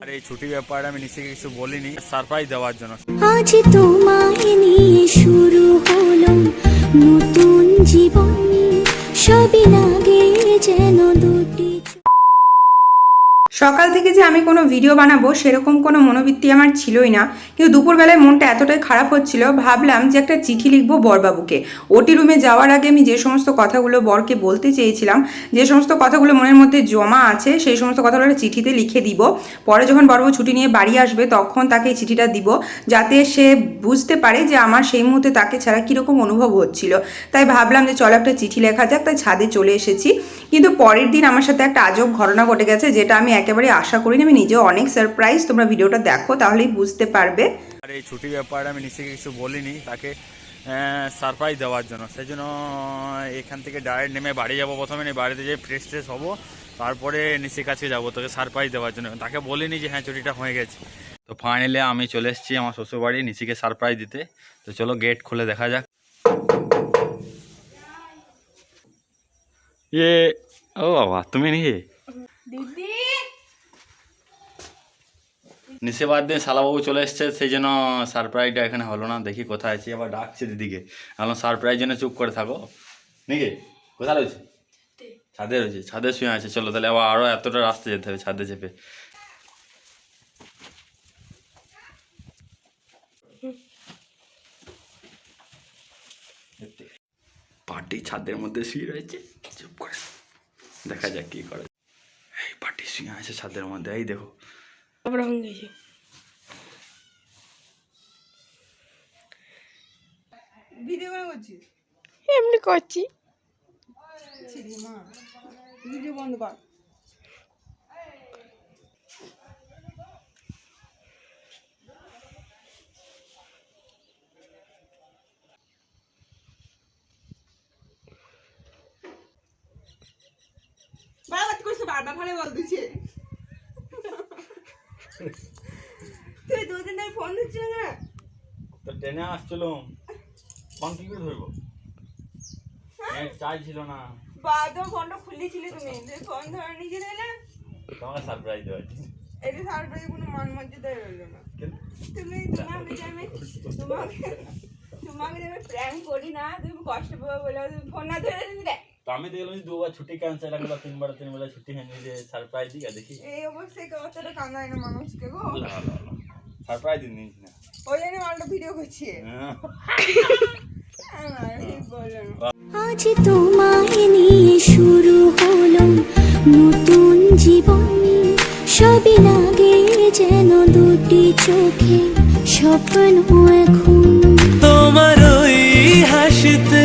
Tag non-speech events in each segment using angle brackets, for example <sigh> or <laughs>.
আর এই ছুটি ব্যাপারে আমি নিশ্চয়ই কিছু বলিনি সারপ্রাইজ দেওয়ার জন্য আজ তোমায় নিয়ে শুরু হলো নতুন জীবন সবই লাগে যেন দুটি। সকাল থেকে যে আমি কোনো ভিডিও বানাবো, সেরকম কোনো মনোবৃত্তি আমার ছিলই না। কিন্তু দুপুরবেলায় মনটা এতটাই খারাপ হচ্ছিল, ভাবলাম যে একটা চিঠি লিখব বরবাবুকে। ওটি রুমে যাওয়ার আগে আমি যে সমস্ত কথাগুলো বরকে বলতে চেয়েছিলাম, যে সমস্ত কথাগুলো মনের মধ্যে জমা আছে, সেই সমস্ত কথাগুলো একটা চিঠিতে লিখে দিব। পরে যখন বরবাবু ছুটি নিয়ে বাড়ি আসবে, তখন তাকে এই চিঠিটা দিব, যাতে সে বুঝতে পারে যে আমার সেই মুহূর্তে তাকে ছাড়া কীরকম অনুভব হচ্ছিল। তাই ভাবলাম যে চলো একটা চিঠি লেখা যাক, তাই ছাদে চলে এসেছি। কিন্তু পরের দিন আমার সাথে একটা আজব ঘটনা ঘটে গেছে, যেটা আমি একেবারে আশা করিনি আমি নিজেও অনেক সারপ্রাইজ তোমরা ভিডিওটা দেখো তাহলেই বুঝতে পারবে। আর এই ছুটি ব্যাপারে আমি নিশ্চয়ই কিছু বলিনি তাকে সারপ্রাইজ দেওয়ার জন্য। সেই জন্য এখান থেকে ডাইরেক্ট নেমে বাড়ি যাব প্রথমে বাড়িতে যেয়ে ফ্রেশ ট্রেশ হব তারপরে নিশ্চয়ই কাছে যাব তোকে সারপ্রাইজ দেওয়ার জন্য। তাকে বলিনি যে হ্যাঁ ছুটিটা হয়ে গেছে। তো ফাইনালি আমি চলে এসেছি আমার শ্বশুরবাড়ি নিশিকে সারপ্রাইজ দিতে। তো চলো গেট খুলে দেখা যাক। ইয়ে ও বাবা তুমি নাকি নিশে বাদ দিয়ে শালাবাবু চলে এসছে সেই জন্য সারপ্রাইজটা এখানে হলো না। দেখি কোথায় আছি আবার ডাকছে দিদিকে। এখন সারপ্রাইজ জন্য চুপ করে থাকো। নাকি? কোথায় রয়েছে? ছাদে। রয়েছে ছাদে শুয়ে আছে। চলো তাহলে আবার আরও এতটা রাস্তা যেতে হবে ছাদে চেপে। পার্টি ছাদের মধ্যে শুয়ে রয়েছে। চুপ করে। দেখা যাক কি করে। এই পার্টি শুয়ে আছে ছাদের মধ্যে। এই দেখো তারপরে হয়ে গেছে ভিডিও করে করছিস এমনি করছি ভিডিও বন্ধ কর বারবার করছে বারবার ভালো বল দিচ্ছে তুই দুদিন ধরে ফোন দিচ্ছিল না? তো ট্রেনে আসছিল। ফোন কি করে ধরবো? নেট চার্জ ছিল না। বাদও ফোনটা খুলেছিলি তুমি। তুই ফোন ধরে নিজে দিলে তোমাকে সারপ্রাইজ দেওয়ার এটা সারপ্রাইজ কোনো মান মর্যাদা রইল না। তুমি তোমাকে আমি তোমাকে তোমাকে আমি প্র্যাঙ্ক করি না। তুমি কষ্ট পাবে বলে ফোন না ধরে দিলে আমি দেখলাম যে দুবার ছুটি ক্যান্সেল রাখল তিনবার তিনবার ছুটি হয়ে যে সারপ্রাইজ দিই দেখি। এই অবস্থায় কেউ অতটা কান্দায় না মানুষকে গো। সারপ্রাইজ দিন না। ওই জন্য মালটা ভিডিও করছি। হ্যাঁ। ঠিক আজ তোমায় নিয়ে শুরু হলো নতুন জীবন। সবই লাগে যেন দুটি চোখে স্বপ্ন এখন। তোমার ওই হাসিতে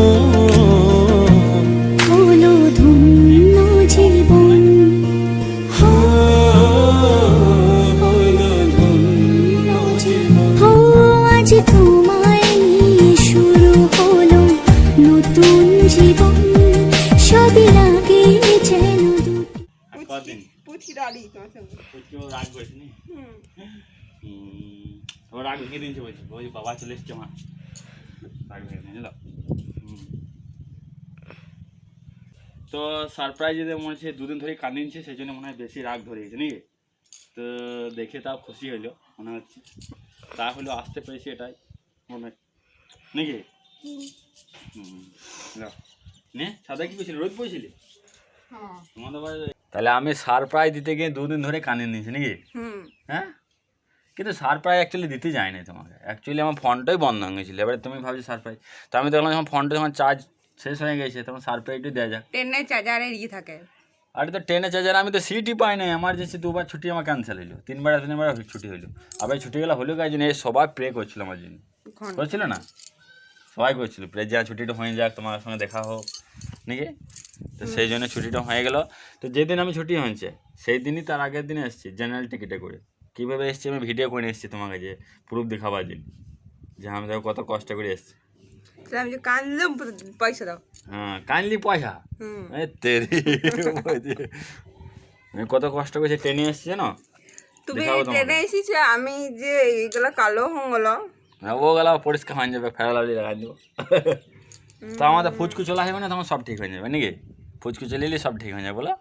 কদিন পুচকি ডালি তোমার সঙ্গে। পুচকি রাগ করেছে নি? হুম, রাগ ভেঙে দিয়েছে বলছি। ওই বাবা চলে এসছে মা। রাগ ভেঙে দিয়েছে তো সারপ্রাইজ মনে হচ্ছে দুদিন ধরে কাঁদিনছে সেই জন্য মনে হয় বেশি রাগ ধরে গেছে নাকি? তো দেখে তাও খুশি হইল মনে হচ্ছে। তা হলো আসতে পেরেছি এটাই মনে হয় নাকি? হুম। নে সাদা কি পেয়েছিলি রোদ পেয়েছিলি হ্যাঁ। তোমাদের বাড়ি তাহলে আমি সারপ্রাইজ দিতে গিয়ে দুদিন ধরে কানে নিয়েছি নাকি? হ্যাঁ? কিন্তু সারপ্রাইজ অ্যাকচুয়ালি দিতে যায়নি তোমাকে। অ্যাকচুয়ালি আমার ফোনটাই বন্ধ হয়ে গেছিল। এবারে তুমি ভাবছ সারপ্রাইজ তো আমি দেখলাম যখন ফোনটা যখন চার্জ শেষ হয়ে গেছে তখন সারপ্রাইজটাই দেওয়া যাক। ট্রেনের চার্জারে ইয়ে থাকে। আরে তো ট্রেনে চার্জার আমি তো সিটই পাই না এমার্জেন্সি দুবার ছুটি আমার ক্যান্সেল হইল। তিনবার তিনবার ছুটি হইল। আবার ছুটি গেলে হলো কাজ জন্য। সবাই প্রে করছিল আমার জন্য। করছিল না? সবাই করছিল। প্রে যা ছুটিটা হয়ে যাক তোমার সঙ্গে দেখা হোক। নাকি? তো সেই জন্য ছুটিটা হয়ে গেল। তো যেদিন আমি ছুটি হয়েছে সেই দিনই তার আগের দিনে এসেছি জেনারেল টিকিটে করে। কীভাবে এসেছি আমি ভিডিও করে এসেছি তোমাকে যে প্রুফ দেখাবার জন্য যে আমি দেখো কত কষ্ট করে এসেছি। যে পয়সা দাও। হ্যাঁ কাইন্ডলি পয়সা? তেরি আমি কত কষ্ট করে ট্রেনে এসছি জানো? তুমি ট্রেনে এসেছ আমি যে এইগুলো কালো হয়ে গেলো হ্যাঁ, ও গেল পরিষ্কার হয়ে যাবে ফেরা লাভলি লাগাই দেবো। তো আমাদের ফুচকু চলে আসবে না তখন সব ঠিক হয়ে যাবে নাকি? ফুচকু চলে সব ঠিক হয়ে যাবে বলো।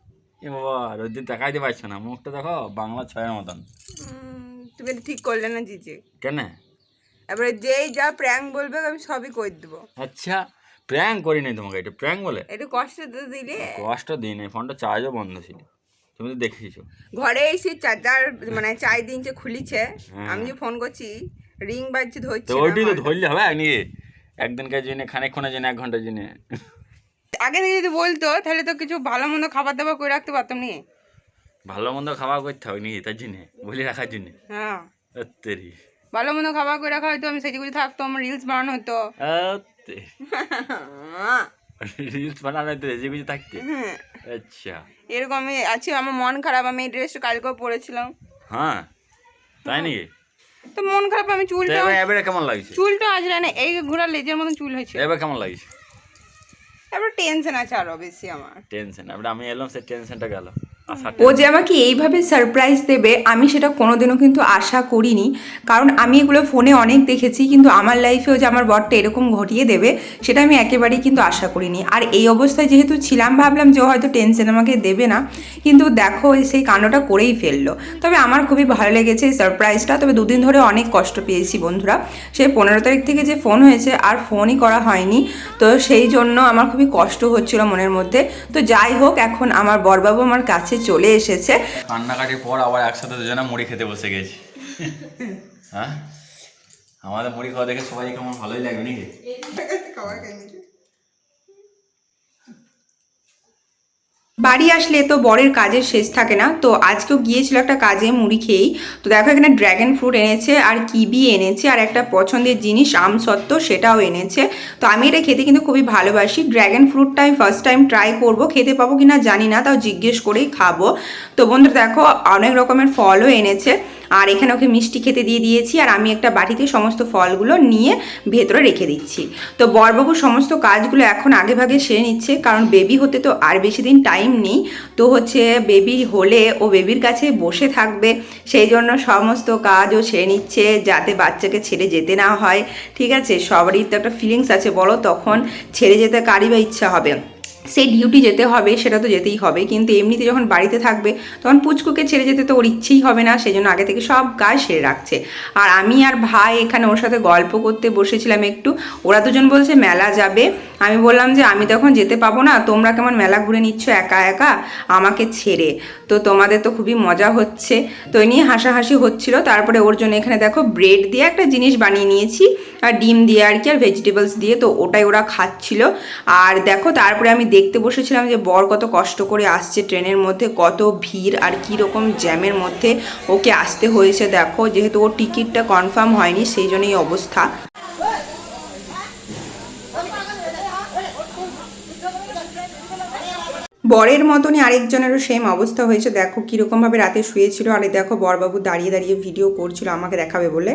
এ বাবা রোজ দিন দেখাইতে পারছ না মুখটা দেখো বাংলা ছয়ের মতন। তুমি ঠিক করলে না জিজে। কেন? এবারে যেই যা প্র্যাঙ্ক বলবে আমি সবই করে দেবো। আচ্ছা প্র্যাঙ্ক করি নাই তোমাকে এটা প্র্যাঙ্ক বলে। একটু কষ্ট তো দিলে। কষ্ট দিই নাই ফোনটা চার্জও বন্ধ ছিল। তুমি তো দেখেছ ঘরে এসে চার্জার মানে চার দিনছে খুলিছে হ্যাঁ। আমি যে ফোন করছি রিং বাজছে ধরছি ওইটি তো ধরলে হবে নাকি একদিনকার জন্য খানিকক্ষণের জন্য এক ঘণ্টার জন্য। আগে থেকে যদি বলতো তাহলে তো কিছু ভালো মন্দ খাবার দাবার করে রাখতে পারতাম নি ভালো মন্দ খাওয়া করতে হবে নাকি তার জন্য বলে রাখার জন্য। হ্যাঁ। ভালো মন্দ খাবার করে রাখা হয়তো আমি সেজে গুজে থাকতো আমার রিলস বানানো হতো। রিলস <laughs> বানানো তো রেজি গুজি থাকতে। হ্যাঁ, আচ্ছা। এরকম আমি আছি আমার মন খারাপ আমি এই ড্রেসটা কালকেও পরেছিলাম। হ্যাঁ। তাই নাকি? তো মন খারাপ আমি চুলটা এবার এবারে কেমন লাগছে? চুলটা আজ না এই ঘোড়া লেজের মতন চুল হয়েছে। এবার কেমন লাগছে? এবার টেনশন আছে আরও বেশি আমার। টেনশন এবার আমি এলাম সে টেনশনটা গেল। ও যে আমাকে এইভাবে সারপ্রাইজ দেবে আমি সেটা কোনোদিনও কিন্তু আশা করিনি। কারণ আমি এগুলো ফোনে অনেক দেখেছি কিন্তু আমার লাইফেও যে আমার বরটা এরকম ঘটিয়ে দেবে সেটা আমি একেবারেই কিন্তু আশা করিনি। আর এই অবস্থায় যেহেতু ছিলাম ভাবলাম যে হয়তো টেনশন আমাকে দেবে না কিন্তু দেখো সেই কাণ্ডটা করেই ফেলল। তবে আমার খুবই ভালো লেগেছে এই সারপ্রাইজটা তবে দুদিন ধরে অনেক কষ্ট পেয়েছি বন্ধুরা। সে পনেরো তারিখ থেকে যে ফোন হয়েছে আর ফোনই করা হয়নি। তো সেই জন্য আমার খুবই কষ্ট হচ্ছিল মনের মধ্যে। তো যাই হোক এখন আমার বরবাবু আমার কাছে চলে এসেছে। কান্নাকাটির পর আবার একসাথে দুজনে মুড়ি খেতে বসে গেছি। হ্যাঁ? আমাদের মুড়ি খাওয়া দেখে সবাই কেমন ভালোই লাগে নাকি বাড়ি আসলে তো বরের কাজের শেষ থাকে না। তো আজকেও গিয়েছিল একটা কাজে মুড়ি খেয়েই। তো দেখো এখানে ড্র্যাগন ফ্রুট এনেছে আর কিবি এনেছে আর একটা পছন্দের জিনিস আমসত্ত্ব সেটাও এনেছে। তো আমি এটা খেতে কিন্তু খুবই ভালোবাসি। ড্র্যাগন ফ্রুটটা আমি ফার্স্ট টাইম ট্রাই করব। খেতে পাবো কি না জানি না, তাও জিজ্ঞেস করেই খাব। তো বন্ধুরা দেখো অনেক রকমের ফলও এনেছে। আর এখানে ওকে মিষ্টি খেতে দিয়ে দিয়েছি আর আমি একটা বাটিতে সমস্ত ফলগুলো নিয়ে ভেতরে রেখে দিচ্ছি। তো বরবাবু সমস্ত কাজগুলো এখন আগে ভাগে সেরে নিচ্ছে, কারণ বেবি হতে তো আর বেশি দিন টাইম নেই। তো হচ্ছে বেবি হলে ও বেবির কাছে বসে থাকবে, সেই জন্য সমস্ত কাজও সেরে নিচ্ছে যাতে বাচ্চাকে ছেড়ে যেতে না হয়। ঠিক আছে? সবারই তো একটা ফিলিংস আছে, বলো? তখন ছেড়ে যেতে কারই বা ইচ্ছা হবে। সেই ডিউটি যেতে হবে, সেটা তো যেতেই হবে। কিন্তু এমনিতে যখন বাড়িতে থাকবে, তখন পুচকুকে ছেড়ে যেতে তো ওর ইচ্ছেই হবে না সেই জন্য আগে থেকে সব কাজ সেরে রাখছে। আর আমি আর ভাই এখানে ওর সাথে গল্প করতে বসেছিলাম একটু। ওরা দুজন বলছে, মেলা যাবে। আমি বললাম যে আমি তখন যেতে পাবো না, তোমরা কেমন মেলা ঘুরে নিচ্ছ একা একা? আমাকে ছেড়ে। তো তোমাদের তো খুবই মজা হচ্ছে। তো এই নিয়ে হাসাহাসি হচ্ছিল। তারপরে ওর জন্য এখানে দেখো ব্রেড দিয়ে একটা জিনিস বানিয়ে নিয়েছি, আর ডিম দিয়ে আর কি, আর ভেজিটেবলস দিয়ে। তো ওটাই ওরা খাচ্ছিল। আর দেখো তারপরে আমি দেখতে বসেছিলাম যে বর কত কষ্ট করে আসছে ট্রেনের মধ্যে, কত ভিড় আর কী রকম জ্যামের মধ্যে ওকে আসতে হয়েছে। দেখো যেহেতু ওর টিকিটটা কনফার্ম হয়নি, সেই জন্যই অবস্থা। বরের মতনই আরেকজনেরও সেম অবস্থা হয়েছে। দেখো কীরকমভাবে রাতে শুয়েছিল। আর দেখো বরবাবু দাঁড়িয়ে দাঁড়িয়ে ভিডিও করছিল, আমাকে দেখাবে বলে।